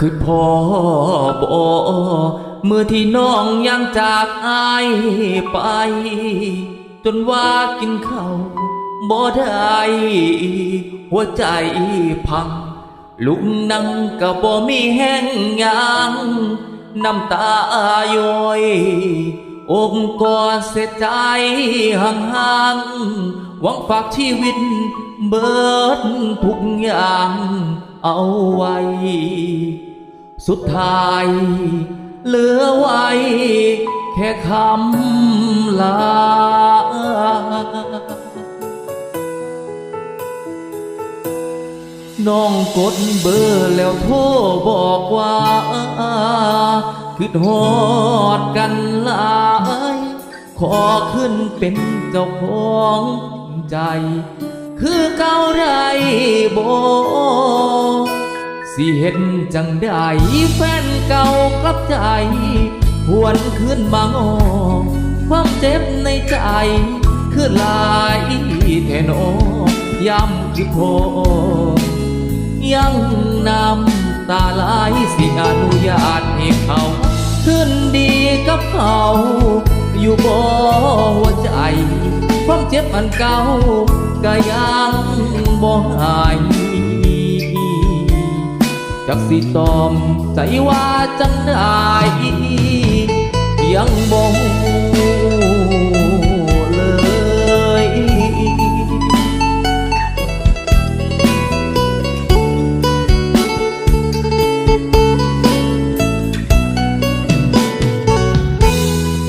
คือพ่อบอเมื่อที่น้องยังจากอายไป จนว่ากินเขาบ่ได้หัวใจพัง ลุกนั่งก็บ่มีแห้งยางน้ำตาย้อยอกกอดเสียใจห่างๆหวังฝากชีวิตเบิดทุกอย่างเอาไว้ สุดท้าย เหลือไว้ แค่คำลา น้องกดเบอร์แล้วโทรบอกว่าคือหอดกันหลายขอขึ้นเป็นเจ้าของใจ คือเก่าได้บ สิเห็นจังได้แฟนเก่ากลับใจหวนขึ้นบางอความเจ็บในใจ คือหลายแทนอยย้ำคือโพยังนำตาลายสิอนุญาตให้เขา ขึ้นดีกับเขา อยู่บ่หัวใจความเจ็บอันเก่าก็ยังบ่หาย จักสิตอมใจว่าจังได้ยังบ่เลย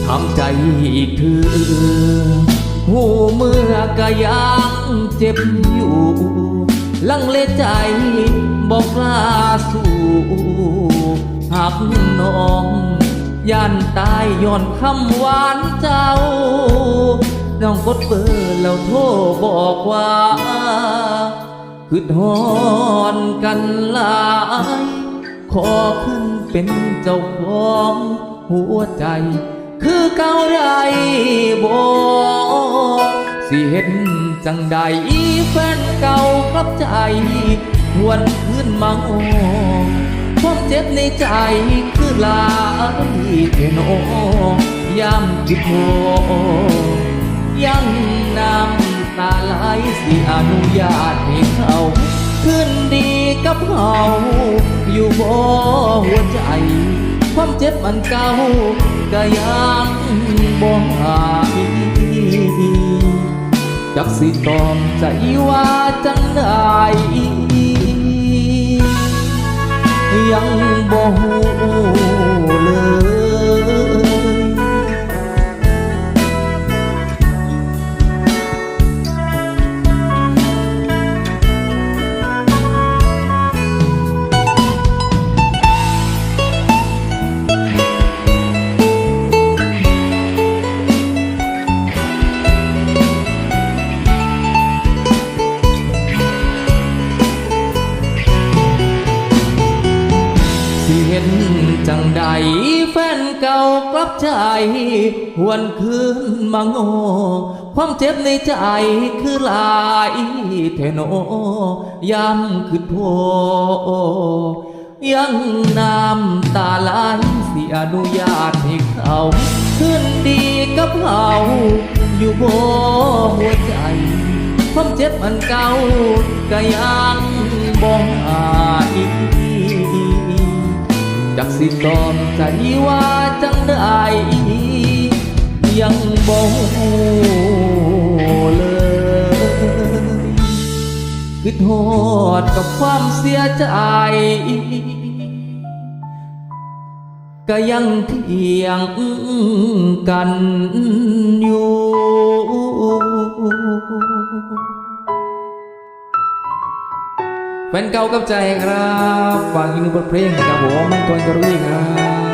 ทำใจอีกเถือหูเมื่อกะยังเจ็บอยู่ ลังเลใจบอกลาสู้หักน้องย่านตายย้อนคำหวานเจ้า น้องกดเบอร์แล้วโทรบอกว่าคือทอนกันหลาย ขอขึ้นเป็นเจ้าของหัวใจ คือเก่าได้บ่ สิเห็นจังใดแฟนเก่ากับใจหวนขึ้นมาโอความเจ็บในใจคือลายเทโนยามจิตโหยังน้ำตาไหลสิอนุญาตให้เขาขึ้นดีกับเขาอยู่บ่หัวใจ ความเจ็บมันเก่าก็ยังบ่หาย จักสิตอมใจว่าจังได้ยังบ่หู เห็นจังใดแฟนเก่ากลับใจหวนคืนมาโงอความเจ็บในใจคือหลายเทโนยามคือโพยังน้ำตาไหลสิอนุญาตให้เขาขึ้นดีกับเขาอยู่บหัวใจความเจ็บอันเก่าก็ยังบ่หาย จักสิตอมใจว่าจังได้ยังบ่เลยคิดโหดกับความเสียใจก็ยังเถียงกัน แฟนเก่ากับใจครับฟังอีกหนึ่งบทเพลงนะครับผมตัวกรุยครับ